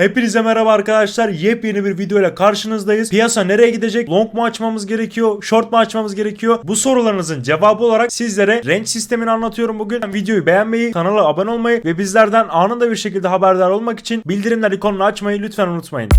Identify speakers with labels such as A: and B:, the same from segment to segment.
A: Hepinize merhaba arkadaşlar. Yepyeni bir video ile karşınızdayız. Piyasa nereye gidecek? Long mu açmamız gerekiyor? Short mu açmamız gerekiyor? Bu sorularınızın cevabı olarak sizlere range sistemini anlatıyorum bugün. Videoyu beğenmeyi, kanala abone olmayı ve bizlerden anında bir şekilde haberdar olmak için bildirimler ikonunu açmayı lütfen unutmayın.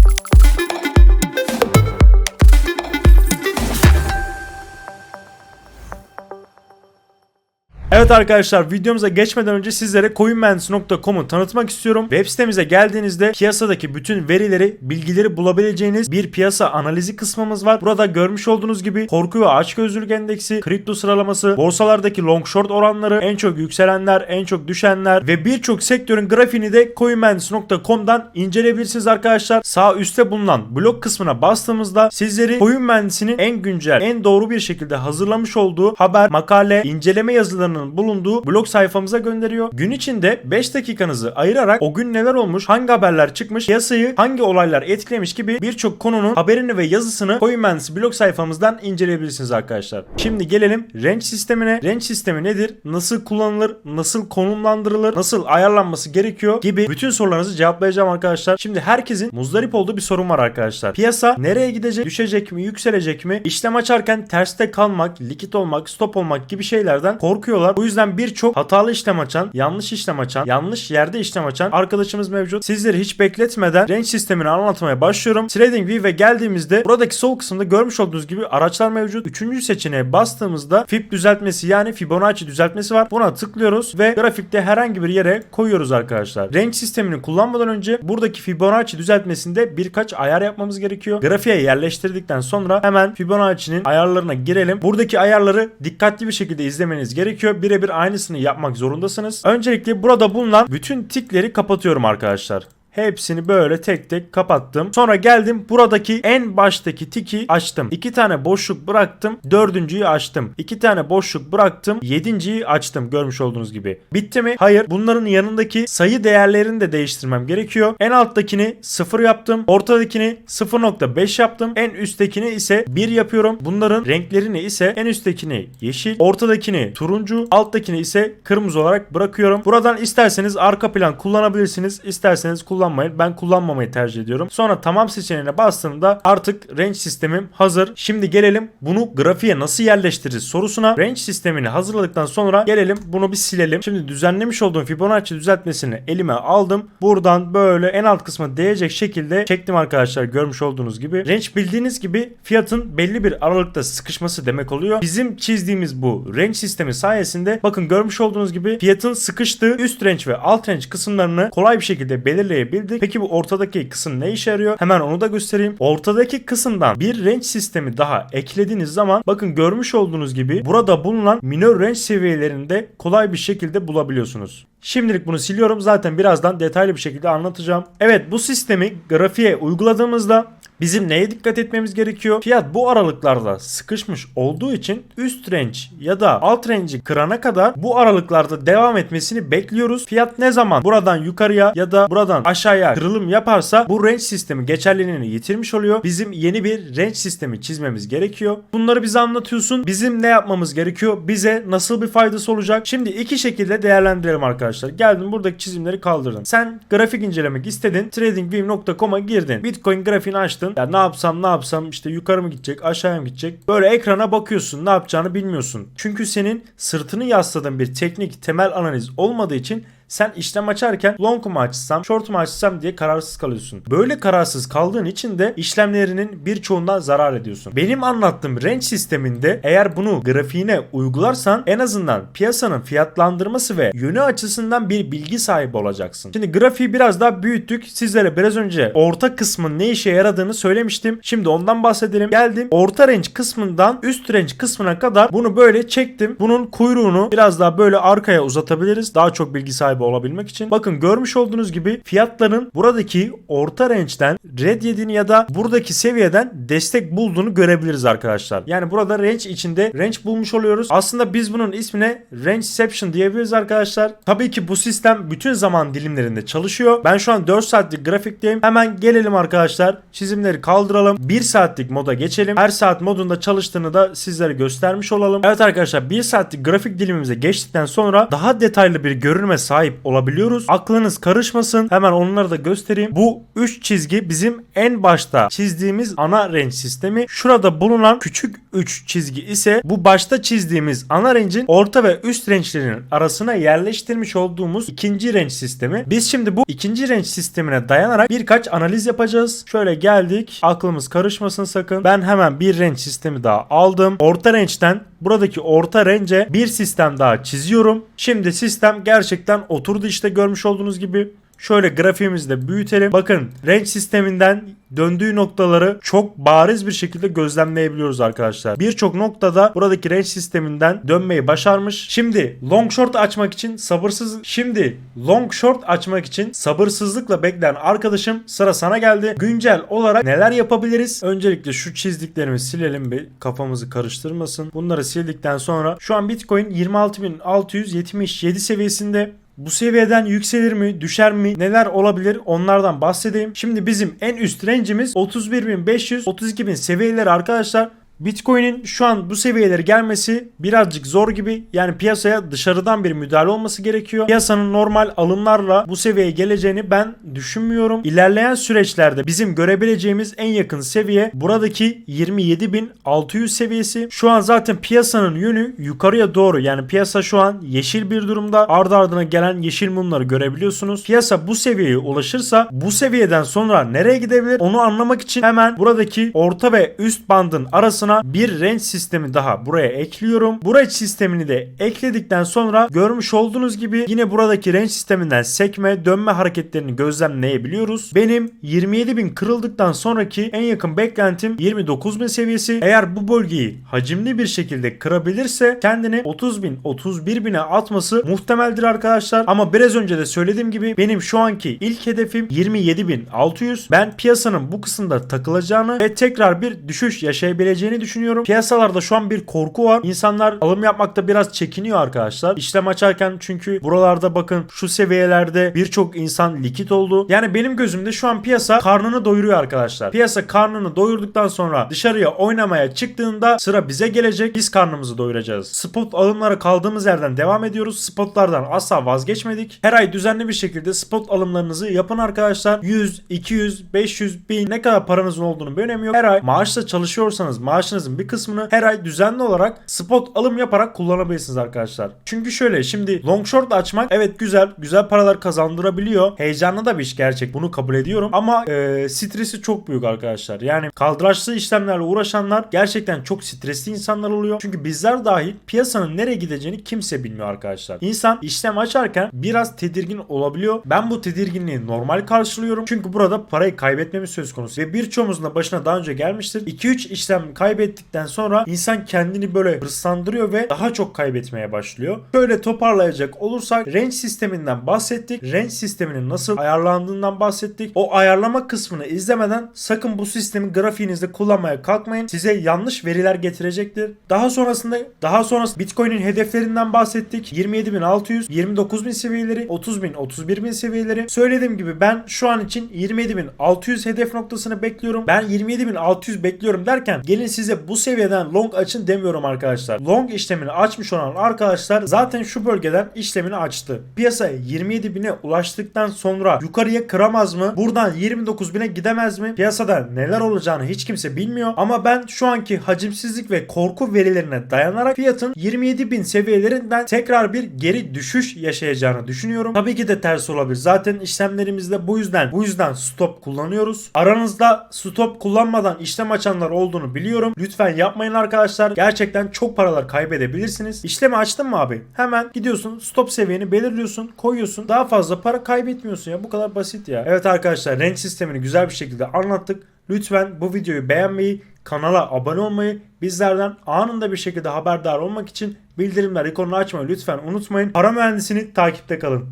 A: Evet arkadaşlar videomuza geçmeden önce sizlere coinmans.com'u tanıtmak istiyorum. Web sitemize geldiğinizde piyasadaki bütün verileri, bilgileri bulabileceğiniz bir piyasa analizi kısmımız var. Burada görmüş olduğunuz gibi korku ve açgözlülük endeksi, kripto sıralaması, borsalardaki long short oranları, en çok yükselenler, en çok düşenler ve birçok sektörün grafiğini de coinmans.com'dan inceleyebilirsiniz arkadaşlar. Sağ üstte bulunan blog kısmına bastığımızda sizleri Coinmans'in en güncel, en doğru bir şekilde hazırlamış olduğu haber, makale, inceleme yazılarının bulunduğu blog sayfamıza gönderiyor. Gün içinde 5 dakikanızı ayırarak o gün neler olmuş, hangi haberler çıkmış, piyasayı hangi olaylar etkilemiş gibi birçok konunun haberini ve yazısını Coinmans blog sayfamızdan inceleyebilirsiniz arkadaşlar. Şimdi gelelim range sistemine. Range sistemi nedir? Nasıl kullanılır? Nasıl konumlandırılır? Nasıl ayarlanması gerekiyor? Gibi bütün sorularınızı cevaplayacağım arkadaşlar. Şimdi herkesin muzdarip olduğu bir sorun var arkadaşlar. Piyasa nereye gidecek? Düşecek mi? Yükselecek mi? İşlem açarken terste kalmak, likit olmak, stop olmak gibi şeylerden korkuyorlar. Bu yüzden birçok hatalı işlem açan, yanlış işlem açan, yanlış yerde işlem açan arkadaşımız mevcut. Sizleri hiç bekletmeden range sistemini anlatmaya başlıyorum. TradingView'e geldiğimizde buradaki sol kısımda görmüş olduğunuz gibi araçlar mevcut. Üçüncü seçeneğe bastığımızda FIB düzeltmesi yani Fibonacci düzeltmesi var. Buna tıklıyoruz ve grafikte herhangi bir yere koyuyoruz arkadaşlar. Range sistemini kullanmadan önce buradaki Fibonacci düzeltmesinde birkaç ayar yapmamız gerekiyor. Grafiğe yerleştirdikten sonra hemen Fibonacci'nin ayarlarına girelim. Buradaki ayarları dikkatli bir şekilde izlemeniz gerekiyor. Birebir aynısını yapmak zorundasınız. Öncelikle burada bulunan bütün tikleri kapatıyorum arkadaşlar. Hepsini böyle tek tek kapattım. Sonra geldim buradaki en baştaki tiki açtım. İki tane boşluk bıraktım. Dördüncüyü açtım. İki tane boşluk bıraktım. Yedinciyi açtım görmüş olduğunuz gibi. Bitti mi? Hayır. Bunların yanındaki sayı değerlerini de değiştirmem gerekiyor. En alttakini 0 yaptım. Ortadakini 0.5 yaptım. En üsttekini ise 1 yapıyorum. Bunların renklerini ise en üsttekini yeşil, ortadakini turuncu, alttakini ise kırmızı olarak bırakıyorum. Buradan isterseniz arka plan kullanabilirsiniz. isterseniz kullanmayın. Ben kullanmamayı tercih ediyorum. Sonra tamam seçeneğine bastığımda artık range sistemim hazır. Şimdi gelelim bunu grafiğe nasıl yerleştiririz sorusuna. Range sistemini hazırladıktan sonra gelelim bunu bir silelim. Şimdi düzenlemiş olduğum Fibonacci düzeltmesini elime aldım. Buradan böyle en alt kısma değecek şekilde çektim arkadaşlar görmüş olduğunuz gibi. Range bildiğiniz gibi fiyatın belli bir aralıkta sıkışması demek oluyor. Bizim çizdiğimiz bu range sistemi sayesinde bakın görmüş olduğunuz gibi fiyatın sıkıştığı üst range ve alt range kısımlarını kolay bir şekilde belirleyebildik. Peki bu ortadaki kısım ne işe yarıyor? Hemen onu da göstereyim. Ortadaki kısımdan bir range sistemi daha eklediğiniz zaman bakın görmüş olduğunuz gibi burada bulunan minor range seviyelerinde kolay bir şekilde bulabiliyorsunuz. Şimdilik bunu siliyorum. Zaten birazdan detaylı bir şekilde anlatacağım. Evet bu sistemi grafiğe uyguladığımızda Bizim neye dikkat etmemiz gerekiyor? Fiyat bu aralıklarda sıkışmış olduğu için üst range ya da alt range'i kırana kadar bu aralıklarda devam etmesini bekliyoruz. Fiyat ne zaman buradan yukarıya ya da buradan aşağıya kırılım yaparsa bu range sistemi geçerliliğini yitirmiş oluyor. Bizim yeni bir range sistemi çizmemiz gerekiyor. Bunları bize anlatıyorsun. Bizim ne yapmamız gerekiyor? Bize nasıl bir faydası olacak? Şimdi iki şekilde değerlendirelim arkadaşlar. Geldim buradaki çizimleri kaldırdım. Sen grafik incelemek istedin. TradingView.com'a girdin. Bitcoin grafiğini açtın. Ya ne yapsam ne yapsam işte yukarı mı gidecek aşağıya mı gidecek? Böyle ekrana bakıyorsun ne yapacağını bilmiyorsun. Çünkü senin sırtını yasladığın bir teknik temel analiz olmadığı için sen işlem açarken long mu açsam, short mu açsam diye kararsız kalıyorsun. Böyle kararsız kaldığın için de işlemlerinin birçoğundan zarar ediyorsun. Benim anlattığım range sisteminde eğer bunu grafiğine uygularsan en azından piyasanın fiyatlandırması ve yönü açısından bir bilgi sahibi olacaksın. Şimdi grafiği biraz daha büyüttük. Sizlere biraz önce orta kısmın ne işe yaradığını söylemiştim. Şimdi ondan bahsedelim. Geldim orta range kısmından üst range kısmına kadar bunu böyle çektim. Bunun kuyruğunu biraz daha böyle arkaya uzatabiliriz. Daha çok bilgi sahibi olabilmek için. Bakın görmüş olduğunuz gibi fiyatların buradaki orta range'den red yediğini ya da buradaki seviyeden destek bulduğunu görebiliriz arkadaşlar. Yani burada range içinde range bulmuş oluyoruz. Aslında biz bunun ismine rangeception diyebiliriz arkadaşlar. Tabii ki bu sistem bütün zaman dilimlerinde çalışıyor. Ben şu an 4 saatlik grafikteyim. Hemen gelelim arkadaşlar. Çizimleri kaldıralım. 1 saatlik moda geçelim. Her saat modunda çalıştığını da sizlere göstermiş olalım. Evet arkadaşlar 1 saatlik grafik dilimimize geçtikten sonra daha detaylı bir görünüme sahip sahip olabiliyoruz. Aklınız karışmasın. Hemen onları da göstereyim. Bu 3 çizgi bizim en başta çizdiğimiz ana renk sistemi. Şurada bulunan küçük 3 çizgi ise bu başta çizdiğimiz ana rencin orta ve üst rençlerinin arasına yerleştirmiş olduğumuz ikinci renç sistemi. Biz şimdi bu ikinci renç sistemine dayanarak birkaç analiz yapacağız. Şöyle geldik. Aklımız karışmasın sakın. Ben hemen bir renç sistemi daha aldım. Orta rençten buradaki orta rence bir sistem daha çiziyorum. Şimdi sistem gerçekten oturdu işte görmüş olduğunuz gibi. Şöyle grafiğimizi büyütelim. Bakın renk sisteminden döndüğü noktaları çok bariz bir şekilde gözlemleyebiliyoruz arkadaşlar. Birçok noktada buradaki renk sisteminden dönmeyi başarmış. Şimdi long short açmak için sabırsız şimdi long short açmak için sabırsızlıkla bekleyen arkadaşım sıra sana geldi. Güncel olarak neler yapabiliriz? Öncelikle şu çizdiklerimizi silelim bir kafamızı karıştırmasın. Bunları sildikten sonra şu an Bitcoin 26.677 seviyesinde bu seviyeden yükselir mi, düşer mi, neler olabilir onlardan bahsedeyim. Şimdi bizim en üst range'imiz 31.500, 32.000 seviyeleri arkadaşlar. Bitcoin'in şu an bu seviyelere gelmesi birazcık zor gibi. Yani piyasaya dışarıdan bir müdahale olması gerekiyor. Piyasanın normal alımlarla bu seviyeye geleceğini ben düşünmüyorum. İlerleyen süreçlerde bizim görebileceğimiz en yakın seviye buradaki 27.600 seviyesi. Şu an zaten piyasanın yönü yukarıya doğru. Yani piyasa şu an yeşil bir durumda. Ardı ardına gelen yeşil mumları görebiliyorsunuz. Piyasa bu seviyeye ulaşırsa bu seviyeden sonra nereye gidebilir onu anlamak için hemen buradaki orta ve üst bandın arasına bir range sistemi daha buraya ekliyorum. Bu range sistemini de ekledikten sonra görmüş olduğunuz gibi yine buradaki range sisteminden sekme dönme hareketlerini gözlemleyebiliyoruz. Benim 27.000 kırıldıktan sonraki en yakın beklentim 29.000 seviyesi. Eğer bu bölgeyi hacimli bir şekilde kırabilirse kendini 30.000 31.000'e atması muhtemeldir arkadaşlar. Ama biraz önce de söylediğim gibi benim şu anki ilk hedefim 27.600. Ben piyasanın bu kısımda takılacağını ve tekrar bir düşüş yaşayabileceğini düşünüyorum. Piyasalarda şu an bir korku var. İnsanlar alım yapmakta biraz çekiniyor arkadaşlar. İşlem açarken çünkü buralarda bakın şu seviyelerde birçok insan likit oldu. Yani benim gözümde şu an piyasa karnını doyuruyor arkadaşlar. Piyasa karnını doyurduktan sonra dışarıya oynamaya çıktığında sıra bize gelecek. Biz karnımızı doyuracağız. Spot alımlara kaldığımız yerden devam ediyoruz. Spotlardan asla vazgeçmedik. Her ay düzenli bir şekilde spot alımlarınızı yapın arkadaşlar. 100, 200, 500, 1000 ne kadar paranızın olduğunu bir önemi yok. Her ay maaşla çalışıyorsanız maaşınızın bir kısmını her ay düzenli olarak spot alım yaparak kullanabilirsiniz arkadaşlar. Çünkü şöyle şimdi long short açmak evet güzel güzel paralar kazandırabiliyor. Heyecanlı da bir iş gerçek bunu kabul ediyorum ama e, stresi çok büyük arkadaşlar. Yani kaldıraçlı işlemlerle uğraşanlar gerçekten çok stresli insanlar oluyor. Çünkü bizler dahil piyasanın nereye gideceğini kimse bilmiyor arkadaşlar. İnsan işlem açarken biraz tedirgin olabiliyor. Ben bu tedirginliği normal karşılıyorum. Çünkü burada parayı kaybetmemiz söz konusu. Ve birçoğumuzun da başına daha önce gelmiştir. 2-3 işlem kaybettikten sonra insan kendini böyle hırslandırıyor ve daha çok kaybetmeye başlıyor. Böyle toparlayacak olursak range sisteminden bahsettik. Range sisteminin nasıl ayarlandığından bahsettik. O ayarlama kısmını izlemeden sakın bu sistemi grafiğinizde kullanmaya kalkmayın. Size yanlış veriler getirecektir. Daha sonrasında daha sonrasında Bitcoin'in hedeflerinden bahsettik. 27.600, 29.000 seviyeleri, 30.000, 31.000 seviyeleri. Söylediğim gibi ben şu an için 27.600 hedef noktasını bekliyorum. Ben 27.600 bekliyorum derken gelin size bu seviyeden long açın demiyorum arkadaşlar. Long işlemini açmış olan arkadaşlar zaten şu bölgeden işlemini açtı. Piyasa 27.000'e ulaştıktan sonra yukarıya kıramaz mı? Buradan 29.000'e gidemez mi? Piyasada neler olacağını hiç kimse bilmiyor. Ama ben şu anki hacimsizlik ve korku verilerine dayanarak fiyatın 27.000 seviyelerinden tekrar bir geri düşüş yaşayacağını düşünüyorum. Tabii ki de ters olabilir. Zaten işlemlerimizde bu yüzden bu yüzden stop kullanıyoruz. Aranızda stop kullanmadan işlem açanlar olduğunu biliyorum. Lütfen yapmayın arkadaşlar. Gerçekten çok paralar kaybedebilirsiniz. İşlemi açtın mı abi? Hemen gidiyorsun stop seviyeni belirliyorsun koyuyorsun. Daha fazla para kaybetmiyorsun ya. Bu kadar basit ya. Evet arkadaşlar renk sistemini güzel bir şekilde anlattık. Lütfen bu videoyu beğenmeyi, kanala abone olmayı, bizlerden anında bir şekilde haberdar olmak için bildirimler ikonunu açmayı lütfen unutmayın. Para mühendisini takipte kalın.